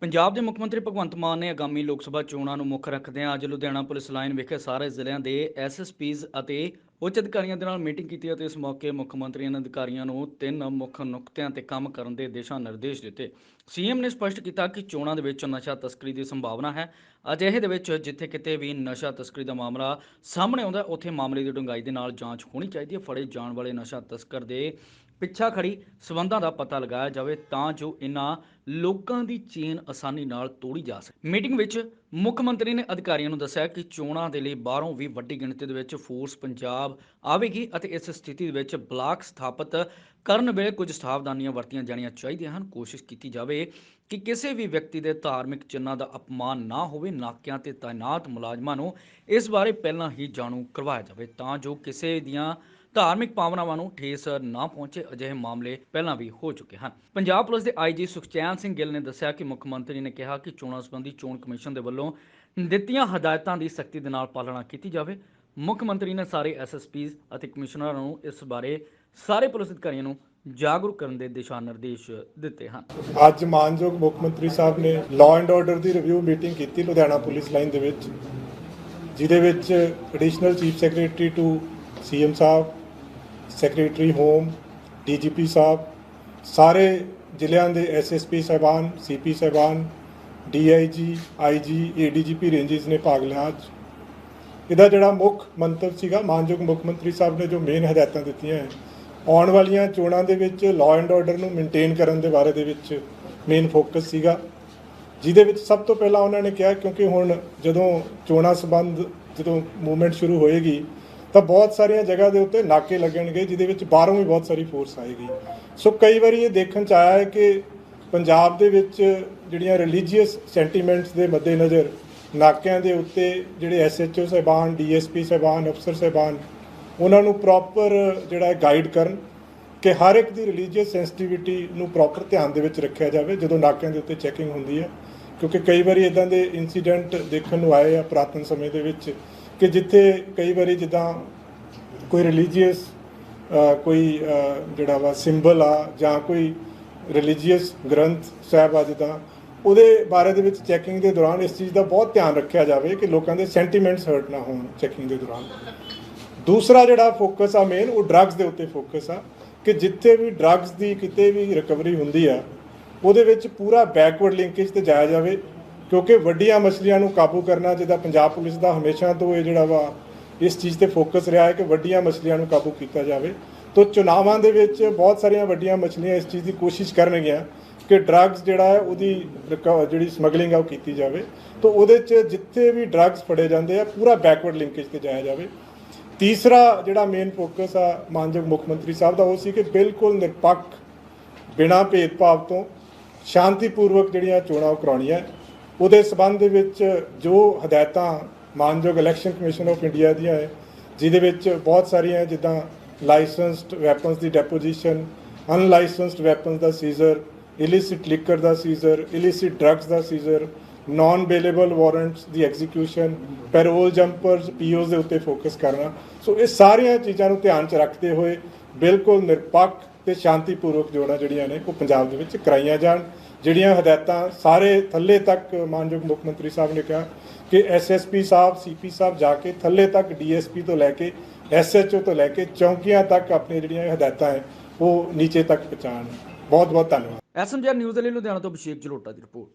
ਪੰਜਾਬ ਦੇ ਮੁੱਖ ਮੰਤਰੀ ਭਗਵੰਤ ਮਾਨ ਨੇ ਆਗਾਮੀ ਲੋਕ ਸਭਾ ਚੋਣਾਂ ਨੂੰ ਮੁੱਖ ਰੱਖਦਿਆਂ ਅੱਜ ਲੁਧਿਆਣਾ ਪੁਲਿਸ ਲਾਈਨ ਵਿਖੇ ਸਾਰੇ ਜ਼ਿਲ੍ਹਿਆਂ ਦੇ ਐਸਐਸਪੀਜ਼ ਅਤੇ ਉੱਚ ਅਧਿਕਾਰੀਆਂ ਦੇ ਨਾਲ ਮੀਟਿੰਗ ਕੀਤੀ ਅਤੇ ਇਸ ਮੌਕੇ ਮੁੱਖ ਮੰਤਰੀ ਨੇ ਅਧਿਕਾਰੀਆਂ ਨੂੰ ਤਿੰਨ ਮੁੱਖ ਨੁਕਤਿਆਂ ਤੇ ਕੰਮ ਕਰਨ ਦੇ ਦਿਸ਼ਾ ਨਿਰਦੇਸ਼ ਦਿੱਤੇ। ਸੀਐਮ ਨੇ ਸਪਸ਼ਟ ਕੀਤਾ ਕਿ ਚੋਣਾਂ ਦੇ ਵਿੱਚ ਨਸ਼ਾ ਤਸਕਰੀ ਦੀ ਸੰਭਾਵਨਾ ਹੈ। ਅਜਿਹੇ ਦੇ ਵਿੱਚ ਜਿੱਥੇ ਕਿਤੇ ਵੀ ਨਸ਼ਾ ਤਸਕਰੀ ਦਾ ਮਾਮਲਾ ਸਾਹਮਣੇ ਆਉਂਦਾ, ਉੱਥੇ ਮਾਮਲੇ ਦੀ ਡੂੰਘਾਈ ਦੇ ਨਾਲ ਜਾਂਚ ਹੋਣੀ ਚਾਹੀਦੀ ਹੈ। ਫੜੇ ਜਾਣ ਵਾਲੇ ਨਸ਼ਾ ਤਸਕਰ ਦੇ ਪਿੱਛਾ ਖੜੀ ਸਬੰਧਾਂ ਦਾ ਪਤਾ ਲਗਾਇਆ ਜਾਵੇ ਤਾਂ ਜੋ ਇਨ੍ਹਾਂ ਲੋਕਾਂ ਦੀ ਚੇਨ ਆਸਾਨੀ ਨਾਲ ਤੋੜੀ ਜਾ ਸਕੇ। ਮੀਟਿੰਗ ਵਿੱਚ ਮੁੱਖ ਮੰਤਰੀ ਨੇ ਅਧਿਕਾਰੀਆਂ ਨੂੰ ਦੱਸਿਆ ਕਿ ਚੋਣਾਂ ਦੇ ਲਈ ਬਾਹਰੋਂ ਵੀ ਵੱਡੀ ਗਿਣਤੀ ਦੇ ਵਿੱਚ ਫੋਰਸ ਪੰਜਾਬ ਆਵੇਗੀ ਅਤੇ ਇਸ ਸਥਿਤੀ ਵਿੱਚ ਬਲਾਕ ਸਥਾਪਿਤ ਕਰਨ ਵੇਲੇ ਕੁਝ ਸਾਵਧਾਨੀਆਂ ਵਰਤੀਆਂ ਜਾਣੀਆਂ ਚਾਹੀਦੀਆਂ ਹਨ। ਕੋਸ਼ਿਸ਼ ਕੀਤੀ ਜਾਵੇ ਕਿ ਕਿਸੇ ਵੀ ਵਿਅਕਤੀ ਦੇ ਧਾਰਮਿਕ ਚਿੰਨ੍ਹਾਂ ਦਾ ਅਪਮਾਨ ਨਾ ਹੋਵੇ, ਨਾਕਿਆਂ ਤੇ ਤਾਇਨਾਤ ਮੁਲਾਜ਼ਮਾਂ ਨੂੰ ਇਸ ਬਾਰੇ ਪਹਿਲਾਂ ਹੀ ਜਾਣੂ ਕਰਵਾਇਆ ਜਾਵੇ ਤਾਂ ਜੋ ਕਿਸੇ ਦੀਆਂ ਧਾਰਮਿਕ ਭਾਵਨਾਵਾਂ ਨੂੰ ਠੇਸ ਨਾ ਪਹੁੰਚੇ, ਅਜਿਹੇ ਮਾਮਲੇ ਪਹਿਲਾਂ ਵੀ ਹੋ ਚੁੱਕੇ ਹਨ। ਪੰਜਾਬ ਪੁਲਿਸ ਦੇ ਆਈਜੀ ਸੁਖਚੈਨ ਸਿੰਘ ਗਿੱਲ ਨੇ ਦੱਸਿਆ ਕਿ ਮੁੱਖ ਮੰਤਰੀ ਨੇ ਕਿਹਾ ਕਿ ਚੋਣਾਂ ਸੰਬੰਧੀ ਚੋਣ ਕਮਿਸ਼ਨ ਦੇ ਵੱਲੋਂ ਦਿੱਤੀਆਂ ਹਦਾਇਤਾਂ ਦੀ ਸਖਤੀ ਦੇ ਨਾਲ ਪਾਲਣਾ ਕੀਤੀ ਜਾਵੇ। ਮੁੱਖ ਮੰਤਰੀ ਨੇ ਸਾਰੇ ਐਸਐਸਪੀਜ਼ ਅਤੇ ਕਮਿਸ਼ਨਰਾਂ ਨੂੰ ਇਸ ਬਾਰੇ ਸਾਰੇ ਪੁਲਿਸ ਅਧਿਕਾਰੀਆਂ ਨੂੰ ਜਾਗਰੂਕ ਕਰਨ ਦੇ ਦਿਸ਼ਾ ਨਿਰਦੇਸ਼ ਦਿੱਤੇ ਹਨ। ਅੱਜ ਮਾਨਯੋਗ ਮੁੱਖ ਮੰਤਰੀ ਸਾਹਿਬ ਨੇ ਲਾਅ ਐਂਡ ਆਰਡਰ ਦੀ ਰਿਵਿਊ ਮੀਟਿੰਗ ਕੀਤੀ ਲੁਧਿਆਣਾ ਪੁਲਿਸ ਲਾਈਨ ਦੇ ਵਿੱਚ, ਜਿਹਦੇ ਵਿੱਚ additional chief secretary to CM Sahib secretary home, DGP ਸਾਹਿਬ, ਸਾਰੇ ਜ਼ਿਲ੍ਹਿਆਂ ਦੇ ਐਸਐਸਪੀ ਸਾਹਿਬਾਨ ਸੀਪੀ ਸਾਹਿਬਾਨ ਡੀਆਈਜੀ ਆਈਜੀ ਏਡੀਜੀਪੀ ਰੇਂਜਸ ਨੇ ਭਾਗ ਲਿਆ ਅੱਜ। ਇਹਦਾ ਜਿਹੜਾ ਮੁੱਖ ਮੰਤਵ ਸੀਗਾ, ਮਾਨਯੋਗ ਮੁੱਖ ਮੰਤਰੀ ਸਾਹਿਬ ਨੇ ਜੋ ਮੇਨ ਹਦਾਇਤਾਂ ਦਿੱਤੀਆਂ ਹੈ, ਆਉਣ ਵਾਲੀਆਂ ਚੋਣਾਂ ਦੇ ਵਿੱਚ ਲਾਅ ਐਂਡ ਆਰਡਰ ਨੂੰ ਮੇਨਟੇਨ ਕਰਨ ਦੇ ਬਾਰੇ ਦੇ ਵਿੱਚ ਮੇਨ ਫੋਕਸ ਸੀਗਾ। ਜਿਹਦੇ ਵਿੱਚ ਸਭ ਤੋਂ ਪਹਿਲਾਂ ਉਹਨਾਂ ਨੇ ਕਿਹਾ, ਕਿਉਂਕਿ ਹੁਣ ਜਦੋਂ ਚੋਣਾਂ ਸੰਬੰਧ, ਜਦੋਂ ਮੂਵਮੈਂਟ ਸ਼ੁਰੂ ਹੋਏਗੀ ਤਾਂ ਬਹੁਤ ਸਾਰੀਆਂ ਜਗ੍ਹਾ ਦੇ ਉੱਤੇ ਨਾਕੇ ਲੱਗਣਗੇ, ਜਿਹਦੇ ਵਿੱਚ ਬਾਹਰੋਂ ਵੀ ਬਹੁਤ ਸਾਰੀ ਫੋਰਸ ਆਏਗੀ। ਸੋ ਕਈ ਵਾਰੀ ਇਹ ਦੇਖਣ ਚ ਆਇਆ ਹੈ ਕਿ ਪੰਜਾਬ ਦੇ ਵਿੱਚ ਜਿਹੜੀਆਂ ਰਿਲੀਜੀਅਸ ਸੈਂਟੀਮੈਂਟਸ ਦੇ ਮੱਦੇਨਜ਼ਰ ਨਾਕਿਆਂ ਦੇ ਉੱਤੇ ਜਿਹੜੇ ਐਸਐਚਓ ਸਾਹਿਬਾਨ ਡੀਐਸਪੀ ਸਾਹਿਬਾਨ, ਅਫਸਰ ਸਾਹਿਬਾਨ, ਉਹਨਾਂ ਨੂੰ ਪ੍ਰੋਪਰ ਜਿਹੜਾ ਹੈ ਗਾਈਡ ਕਰਨ ਕਿ ਹਰ ਇੱਕ ਦੀ ਰਿਲੀਜੀਅਸ ਸੈਂਸਿਟੀਵਿਟੀ ਨੂੰ ਪ੍ਰੋਪਰ ਧਿਆਨ ਦੇ ਵਿੱਚ ਰੱਖਿਆ ਜਾਵੇ, ਜਦੋਂ ਨਾਕਿਆਂ ਦੇ ਉੱਤੇ ਚੈਕਿੰਗ ਹੁੰਦੀ ਹੈ। ਕਿਉਂਕਿ ਕਈ ਵਾਰੀ ਇਦਾਂ ਦੇ ਇਨਸੀਡੈਂਟ ਦੇਖਣ ਨੂੰ ਆਏ ਆ ਪੁਰਾਤਨ ਸਮੇਂ ਦੇ ਵਿੱਚ ਕਿ ਜਿੱਥੇ ਕਈ ਵਾਰੀ ਜਿੱਦਾਂ ਕੋਈ ਰਿਲੀਜੀਅਸ ਕੋਈ ਜਿਹੜਾ ਵਾ ਸਿੰਬਲ ਆ ਜਾਂ ਕੋਈ ਰਿਲੀਜੀਅਸ ਗ੍ਰੰਥ ਸਾਹਿਬ ਆ ਜਿੱਦਾਂ, ਉਹਦੇ ਬਾਰੇ ਦੇ ਵਿੱਚ ਚੈਕਿੰਗ ਦੇ ਦੌਰਾਨ ਇਸ ਚੀਜ਼ ਦਾ ਬਹੁਤ ਧਿਆਨ ਰੱਖਿਆ ਜਾਵੇ ਕਿ ਲੋਕਾਂ ਦੇ ਸੈਂਟੀਮੈਂਟਸ ਹਰਟ ਨਾ ਹੋਣ ਚੈਕਿੰਗ ਦੇ ਦੌਰਾਨ। ਦੂਸਰਾ ਜਿਹੜਾ ਫੋਕਸ ਆ ਮੇਨ ਉਹ ਡਰੱਗਸ ਦੇ ਉੱਤੇ ਫੋਕਸ ਆ ਕਿ ਜਿੱਥੇ ਵੀ ਡਰੱਗਸ ਦੀ ਕਿਤੇ ਵੀ ਰਿਕਵਰੀ ਹੁੰਦੀ ਆ, ਉਹਦੇ ਵਿੱਚ ਪੂਰਾ ਬੈਕਵਰਡ ਲਿੰਕੇਜ ਤੇ ਜਾਇਆ ਜਾਵੇ। ਕਿਉਂਕਿ ਵੱਡੀਆਂ ਮਛਲੀਆਂ ਨੂੰ ਕਾਬੂ ਕਰਨਾ ਜਿਹਦਾ ਪੰਜਾਬ ਪੁਲਿਸ ਦਾ ਹਮੇਸ਼ਾ ਤੋਂ ਇਹ ਜਿਹੜਾ ਵਾ, ਇਸ ਚੀਜ਼ ਤੇ ਫੋਕਸ ਰਿਹਾ ਹੈ ਕਿ ਵੱਡੀਆਂ ਮਛਲੀਆਂ ਨੂੰ ਕਾਬੂ ਕੀਤਾ ਜਾਵੇ। ਤੋਂ ਚੁਣਾਵਾਂ ਦੇ ਵਿੱਚ ਬਹੁਤ ਸਾਰੀਆਂ ਵੱਡੀਆਂ ਮਛਲੀਆਂ ਇਸ ਚੀਜ਼ ਦੀ ਕੋਸ਼ਿਸ਼ ਕਰਨਗੀਆਂ ਕਿ ਡਰੱਗਸ ਜਿਹੜਾ ਹੈ ਉਹਦੀ ਜਿਹੜੀ ਸਮਗਲਿੰਗ ਆ ਉਹ ਕੀਤੀ ਜਾਵੇ। ਤੋਂ ਉਹਦੇ 'ਚ ਜਿੱਥੇ ਵੀ ਡਰੱਗਸ ਫੜੇ ਜਾਂਦੇ ਆ, ਪੂਰਾ ਬੈਕਵਰਡ ਲਿੰਕੇਜ ਤੇ ਜਾਇਆ ਜਾਵੇ। ਤੀਸਰਾ ਜਿਹੜਾ ਮੇਨ ਫੋਕਸ ਆ ਮਾਨਯੋਗ ਮੁੱਖ ਮੰਤਰੀ ਸਾਹਿਬ ਦਾ ਉਹ ਸੀ ਕਿ ਬਿਲਕੁਲ ਨਿਰਪੱਖ ਬਿਨਾਂ ਭੇਦਭਾਵ ਤੋਂ ਸ਼ਾਂਤੀਪੂਰਵਕ ਜਿਹੜੀਆਂ ਚੋਣਾਂ ਉਹ ਕਰਾਉਣੀਆਂ। ਉਹਦੇ ਸਬੰਧ ਦੇ ਵਿੱਚ ਜੋ ਹਦਾਇਤਾਂ, ਮਾਨਯੋਗ ਇਲੈਕਸ਼ਨ ਕਮਿਸ਼ਨ ਆਫ ਇੰਡੀਆ ਦੀਆਂ ਹੈ, ਜਿਹਦੇ ਵਿੱਚ ਬਹੁਤ ਸਾਰੀਆਂ ਜਿੱਦਾਂ ਲਾਇਸੈਂਸਡ ਵੈਪਨਸ ਦੀ ਡੈਪੋਜੀਸ਼ਨ ਅਨਲਾਇਸੈਂਸਡ ਵੈਪਨਸ ਦਾ ਸੀਜ਼ਰ ਇਲਿਸਿਟ ਲਿਕਰ ਦਾ ਸੀਜ਼ਰ ਇਲਿਸਿਟ ਡਰੱਗਸ ਦਾ ਸੀਜ਼ਰ ਨਾਨ ਬੇਲੇਬਲ ਵਾਰੰਟਸ ਦੀ ਐਗਜ਼ੀਕਿਊਸ਼ਨ ਪੈਰੋਲ ਜੰਪਰਸ ਪੀਓਸ ਦੇ ਉੱਤੇ ਫੋਕਸ ਕਰਨਾ। ਸੋ ਇਹ ਸਾਰੀਆਂ ਚੀਜ਼ਾਂ ਨੂੰ ਧਿਆਨ 'ਚ ਰੱਖਦੇ ਹੋਏ ਬਿਲਕੁਲ ਨਿਰਪੱਖ ਤੇ ਸ਼ਾਂਤੀਪੂਰਵਕ ਜੋੜਾਂ ਜਿਹੜੀਆਂ ਨੇ, ਉਹ ਪੰਜਾਬ ਦੇ ਵਿੱਚ ਕਰਾਈਆਂ ਜਾਣ। ਜਿਹੜੀਆਂ ਹਦਾਇਤਾਂ ਸਾਰੇ ਥੱਲੇ ਤੱਕ ਮਾਨਯੋਗ ਮੁੱਖ ਮੰਤਰੀ ਸਾਹਿਬ ਨੇ ਕਿਹਾ ਕਿ ਐਸਐਸਪੀ ਸਾਹਿਬ ਸੀਪੀ ਸਾਹਿਬ ਜਾ ਕੇ ਥੱਲੇ ਤੱਕ ਡੀਐਸਪੀ ਤੋਂ ਲੈ ਕੇ ਐਸਐਚਓ ਤੋਂ ਲੈ ਕੇ ਚੌਂਕੀਆਂ ਤੱਕ ਆਪਣੀਆਂ ਜਿਹੜੀਆਂ ਹਦਾਇਤਾਂ ਹੈ, ਉਹ ਨੀਚੇ ਤੱਕ ਪਹੁੰਚਾਉਣ। ਬਹੁਤ ਬਹੁਤ ਧੰਨਵਾਦ। ਐਸਐਮਜੀ ਨਿਊਜ਼ ਦੇ ਲਈ ਲੁਧਿਆਣਾ ਤੋਂ ਅਭਿਸ਼ੇਕ ਜਲੋਟਾ ਦੀ ਰਿਪੋਰਟ।